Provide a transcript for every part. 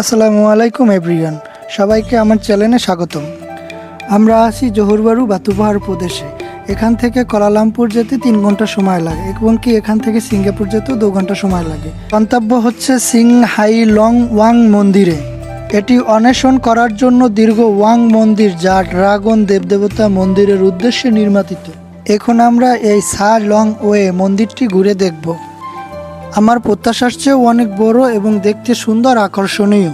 আসসালামু আলাইকুম, এভরিওয়ান। সবাইকে আমার চ্যানেলে স্বাগতম। আমরা আছি জহুরবারু বাতুপাহাড় প্রদেশে। এখান থেকে কলালামপুর যেতে তিন ঘণ্টা সময় লাগে এবং কি এখান থেকে সিঙ্গাপুর যেতেও দু ঘণ্টা সময় লাগে। গন্তব্য হচ্ছে সিং হাই লং ওয়াং মন্দিরে। এটি অন্বেষণ করার জন্য দীর্ঘ ওয়াং মন্দির, যা ড্রাগন দেবদেবতা মন্দিরের উদ্দেশ্যে নির্মাতিত। এখন আমরা এই সা লং ওয়ে মন্দিরটি ঘুরে দেখব। আমার প্রত্যাশার চেয়েও অনেক বড় এবং দেখতে সুন্দর আকর্ষণীয়।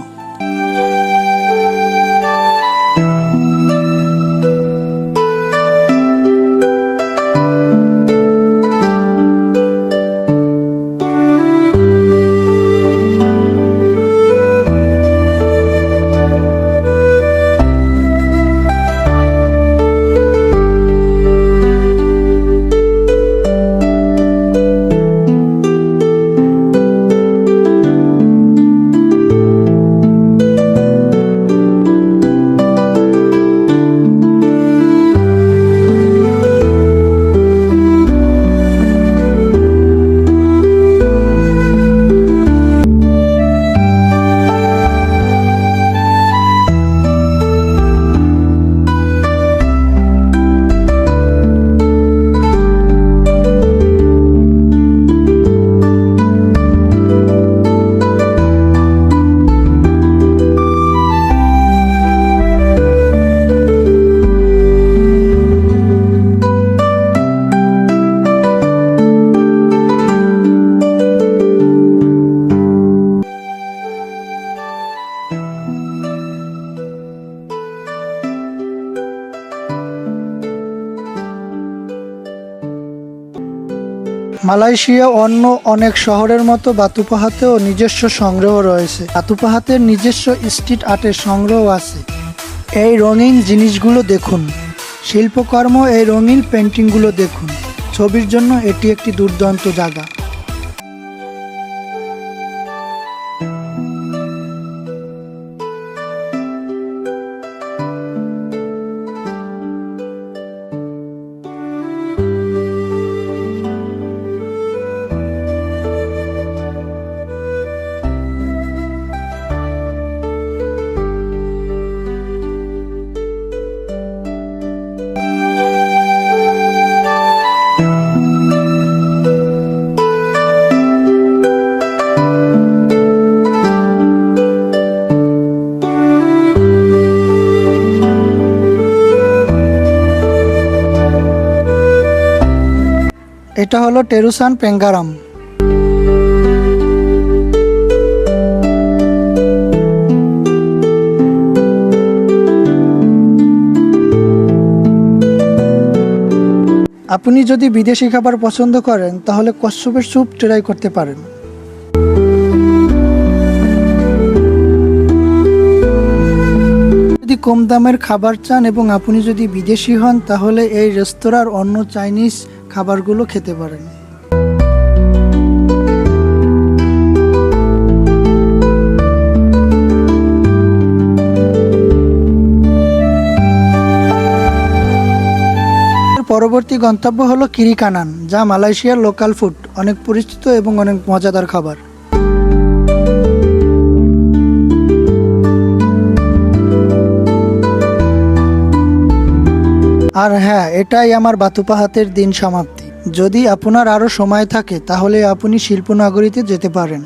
মালয়েশিয়া অন্য অনেক শহরের মতো বাতুপাহাতেও নিজস্ব সংগ্রহ রয়েছে। বাতুপাহাতের নিজস্ব স্ট্রিট আর্টের সংগ্রহ আছে। এই রঙিন জিনিসগুলো দেখুন। শিল্পকর্ম এই রঙিন পেন্টিংগুলো দেখুন। ছবির জন্য এটি একটি দুর্দান্ত জায়গা। এটা হলো টেরুসান পেঙ্গারাম। আপনি যদি বিদেশি খাবার পছন্দ করেন, তাহলে কচ্ছপের স্যুপ ট্রাই করতে পারেন। যদি কম দামের খাবার চান এবং আপনি যদি বিদেশি হন, তাহলে এই রেস্তোরাঁর অন্য চাইনিজ খাবারগুলো খেতে পারেন। পরবর্তী গন্তব্য হলো কিরিকানান, যা মালয়েশিয়ার লোকাল ফুড, অনেক পরিচিত এবং অনেক মজাদার খাবার। আর হ্যাঁ এটাই আমার বাতুপাহাতের দিন সমাপ্তি। যদি আপনার আরও সময় থাকে, তাহলে আপনি শিল্পনগরীতে যেতে পারেন।